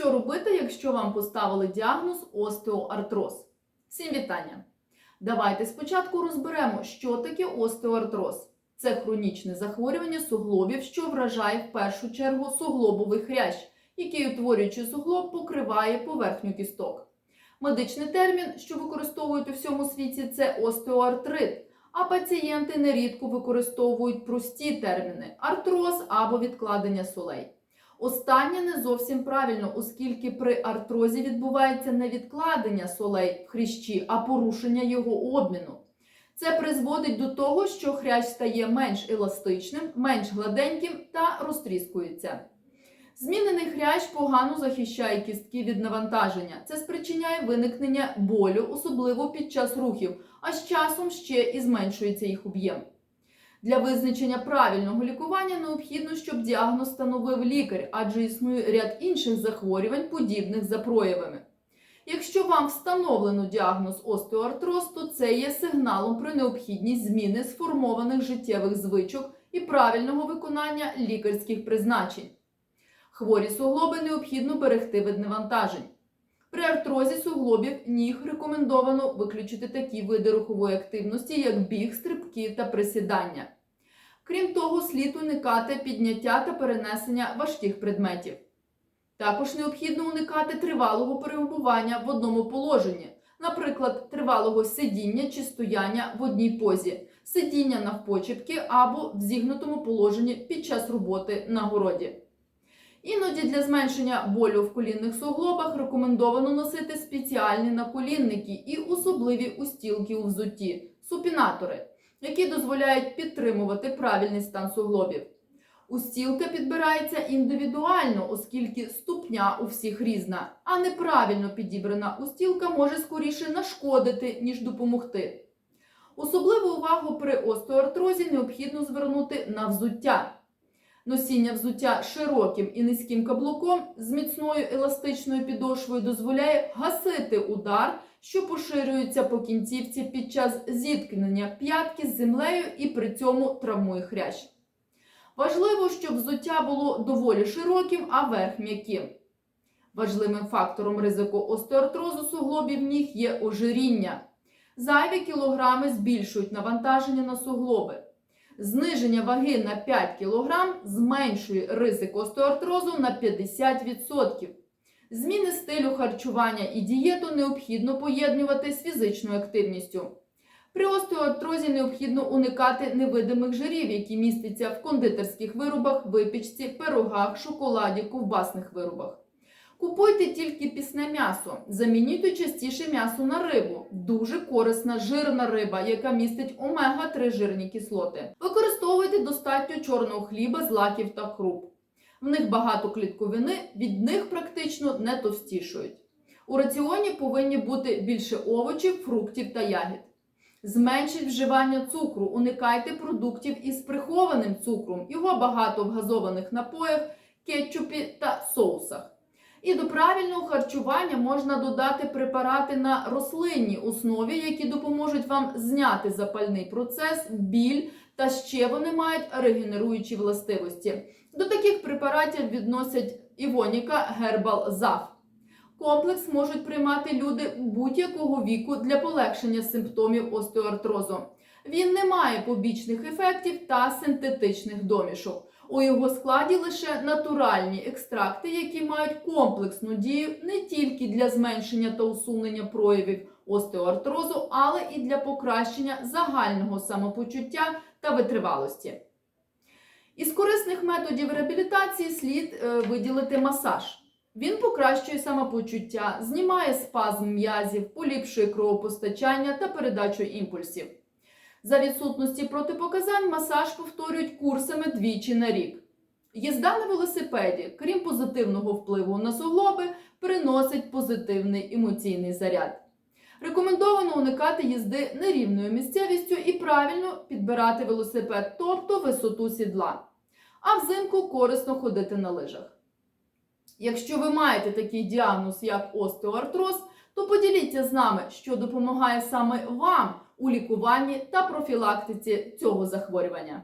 Що робити, якщо вам поставили діагноз остеоартроз? Всім вітання! Давайте спочатку розберемо, що таке остеоартроз. Це хронічне захворювання суглобів, що вражає в першу чергу суглобовий хрящ, який, утворюючи суглоб, покриває поверхню кісток. Медичний термін, що використовують у всьому світі, це остеоартрит, а пацієнти нерідко використовують прості терміни артроз або відкладення солей. Останнє не зовсім правильно, оскільки при артрозі відбувається не відкладення солей в хрящі, а порушення його обміну. Це призводить до того, що хрящ стає менш еластичним, менш гладеньким та розтріскується. Змінений хрящ погано захищає кістки від навантаження. Це спричиняє виникнення болю, особливо під час рухів, а з часом ще і зменшується їх об'єм. Для визначення правильного лікування необхідно, щоб діагноз становив лікар, адже існує ряд інших захворювань, подібних за проявами. Якщо вам встановлено діагноз остеоартроз, то це є сигналом про необхідність зміни сформованих життєвих звичок і правильного виконання лікарських призначень. Хворі суглоби необхідно берегти від навантажень. При артрозі суглобів ніг рекомендовано виключити такі види рухової активності, як біг, стрибки та присідання. Крім того, слід уникати підняття та перенесення важких предметів. Також необхідно уникати тривалого перебування в одному положенні, наприклад, тривалого сидіння чи стояння в одній позі, сидіння навпочепки або в зігнутому положенні під час роботи на городі. Іноді для зменшення болю в колінних суглобах рекомендовано носити спеціальні наколінники і особливі устілки у взутті супінатори, які дозволяють підтримувати правильний стан суглобів. Устілка підбирається індивідуально, оскільки ступня у всіх різна, а неправильно підібрана устілка може скоріше нашкодити, ніж допомогти. Особливу увагу при остеоартрозі необхідно звернути на взуття. Носіння взуття широким і низьким каблуком з міцною еластичною підошвою дозволяє гасити удар, що поширюється по кінцівці під час зіткнення п'ятки з землею і при цьому травмує хрящ. Важливо, щоб взуття було доволі широким, а верх м'яким. Важливим фактором ризику остеоартрозу суглобів ніг є ожиріння. Зайві кілограми збільшують навантаження на суглоби. Зниження ваги на 5 кг зменшує ризик остеоартрозу на 50%. Зміни стилю харчування і дієту необхідно поєднувати з фізичною активністю. При остеоартрозі необхідно уникати невидимих жирів, які містяться в кондитерських виробах, випічці, пирогах, шоколаді, ковбасних виробах. Купуйте тільки пісне м'ясо, замінюйте частіше м'ясо на рибу. Дуже корисна жирна риба, яка містить омега-3 жирні кислоти. Використовуйте достатньо чорного хліба, злаків та круп. В них багато клітковини, від них практично не товстішують. У раціоні повинні бути більше овочів, фруктів та ягід. Зменшіть вживання цукру, уникайте продуктів із прихованим цукром, його багато в газованих напоях, кетчупі та соусах. І до правильного харчування можна додати препарати на рослинній основі, які допоможуть вам зняти запальний процес, біль, та ще вони мають регенеруючі властивості. До таких препаратів відносять Івоніка Гербал ЗАФ. Комплекс можуть приймати люди будь-якого віку для полегшення симптомів остеоартрозу. Він не має побічних ефектів та синтетичних домішок. У його складі лише натуральні екстракти, які мають комплексну дію не тільки для зменшення та усунення проявів остеоартрозу, але і для покращення загального самопочуття та витривалості. Із корисних методів реабілітації слід е, виділити масаж. Він покращує самопочуття, знімає спазм м'язів, поліпшує кровопостачання та передачу імпульсів. За відсутності протипоказань масаж повторюють курсами двічі на рік. Їзда на велосипеді, крім позитивного впливу на суглоби, приносить позитивний емоційний заряд. Рекомендовано уникати їзди нерівною місцевістю і правильно підбирати велосипед, тобто висоту сідла. А взимку корисно ходити на лижах. Якщо ви маєте такий діагноз, як остеоартроз, то поділіться з нами, що допомагає саме вам у лікуванні та профілактиці цього захворювання.